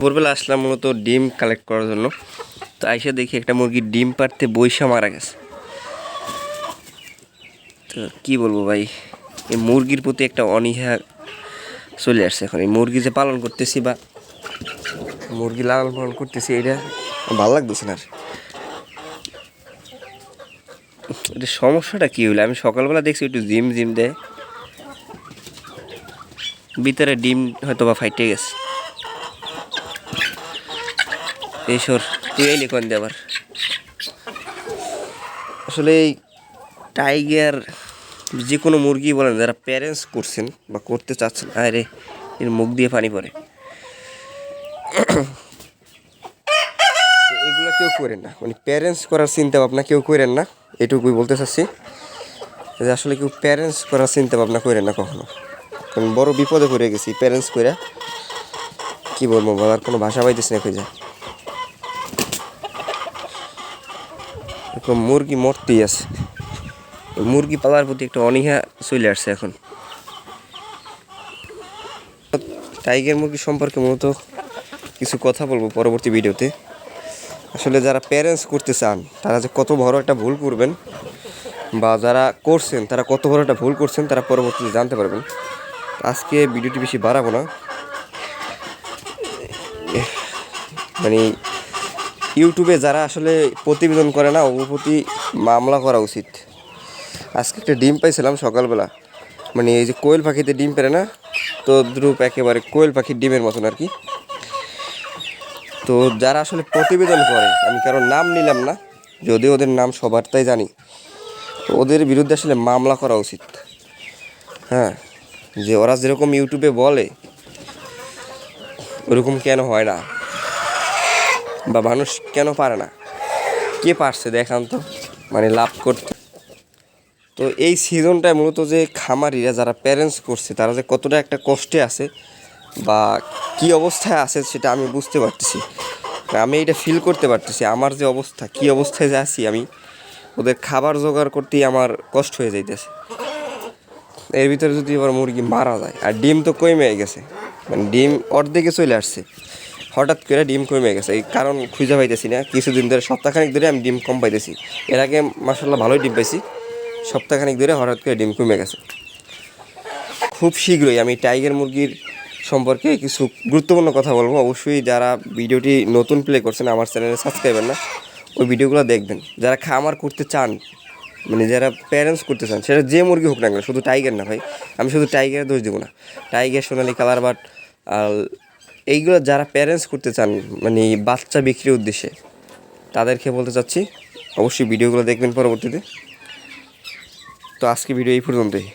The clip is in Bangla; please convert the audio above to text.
ভোরবেলা আসলাম মূলত ডিম কালেক্ট করার জন্য। তো আইসা দেখি একটা মুরগির ডিম পারতে বৈশা মারা গেছে। তো কি বলব ভাই, এই মুরগির প্রতি একটা অনীহা চলে আসছে এখন। এই মুরগি যে পালন করতেছি বা মুরগি লালন পালন করতেছি, এটা ভালো লাগতেছে না। এটা সমস্যাটা কী হলো? আমি সকালবেলা দেখছি একটু জিম জিম দেয়। ভিতরে ডিম হয়তো বা ফাইটে গেছে। এইসর, তুই এই লিখন দে আবার। আসলে এই টাইগার যে কোনো মুরগি বলেন, যারা প্যারেন্টস করছেন বা করতে চাচ্ছেন, আরে, এর মুখ দিয়ে পানি পড়ে। এগুলো কেউ করেন না। মানে প্যারেন্টস করার চিন্তা ভাবনা কেউ করেন না, এটুকুই বলতে চাচ্ছি। যে আসলে কেউ প্যারেন্টস করার চিন্তা ভাবনা করেন না কখনো। কারণ বড় বিপদে পড়ে গেছি প্যারেন্টস করে কি বলব বলার কোনো ভাষা পাইতেছি না খুঁজে এখন মুরগি মরতেই আছে। মুরগি পালার প্রতি একটা অনীহা চলে আসছে এখন। টাইগার মুরগি সম্পর্কে মূলত কিছু কথা বলব পরবর্তী ভিডিওতে। আসলে যারা প্যারেন্টস করতে চান, তারা যে কত বড় একটা ভুল করবেন বা যারা করছেন, তারা কত বড় একটা ভুল করছেন, তারা পরবর্তীতে জানতে পারবেন। আজকে ভিডিওটি বেশি বাড়াবো না। মানে ইউটিউবে যারা আসলে প্রতিবেদন করে না, ওর প্রতি মামলা করা উচিত। আজকে একটা ডিম পাইছিলাম সকালবেলা। মানে এই যে কোয়েল পাখিতে ডিম পেরে না, তো দ্রুপ একেবারে কোয়েল পাখির ডিমের মতন আর কি। তো যারা আসলে প্রতিবেদন করে, আমি কারণ নাম নিলাম না, যদিও ওদের নাম সবার তাই জানি, তো ওদের বিরুদ্ধে আসলে মামলা করা উচিত। হ্যাঁ যে ওরা যেরকম ইউটিউবে বলে, ওরকম কেন হয় না? বা মানুষ কেন পারে না? কে পারছে দেখান তো। মানে লাভ করতে। তো এই সিজনটায় মূলত যে খামারিরা, যারা প্যারেন্টস করছে, তারা যে কতটা একটা কষ্টে আছে বা কি অবস্থায় আছে সেটা আমি বুঝতে পারতেছি। আমি এটা ফিল করতে পারতেছি, আমার যে অবস্থা, কি অবস্থায় যে আছি আমি, ওদের খাবার জোগাড় করতেই আমার কষ্ট হয়ে যাইতেছে। এর ভিতরে যদি এবার মুরগি মারা যায়, আর ডিম তো কমে গেছে মানে ডিম অর্ধেকে চলে আসছে হঠাৎ করে ডিম কমে গেছে। এই কারণ খুঁজে পাইতেছি না। কিছুদিন ধরে, সপ্তাহখানিক ধরে আমি ডিম কম পাইতেছি। এর আগে মাসাল্লাহ ভালোই ডিম পাইছি। সপ্তাহখানিক ধরে হঠাৎ করে ডিম কমে গেছে। খুব শীঘ্রই আমি টাইগার মুরগির সম্পর্কে কিছু গুরুত্বপূর্ণ কথা বলব। অবশ্যই যারা ভিডিওটি নতুন প্লে করছেন, আমার চ্যানেলে সাবস্ক্রাইবার না, ওই ভিডিওগুলো দেখবেন। যারা খামার করতে চান মানে যারা প্যারেন্টস করতে চান, সেটা যে মুরগি হোক না কেন, শুধু টাইগার না ভাই। আমি শুধু টাইগারের দোষ দেবো না। টাইগার সোনালি কালার বাট এইগুলো যারা প্যারেন্টস করতে চান মানে বাচ্চা বিক্রির উদ্দেশ্যে, তাদেরকে বলতে চাচ্ছি, অবশ্যই ভিডিওগুলো দেখবেন পরবর্তীতে। তো আজকে ভিডিও এই পর্যন্তই।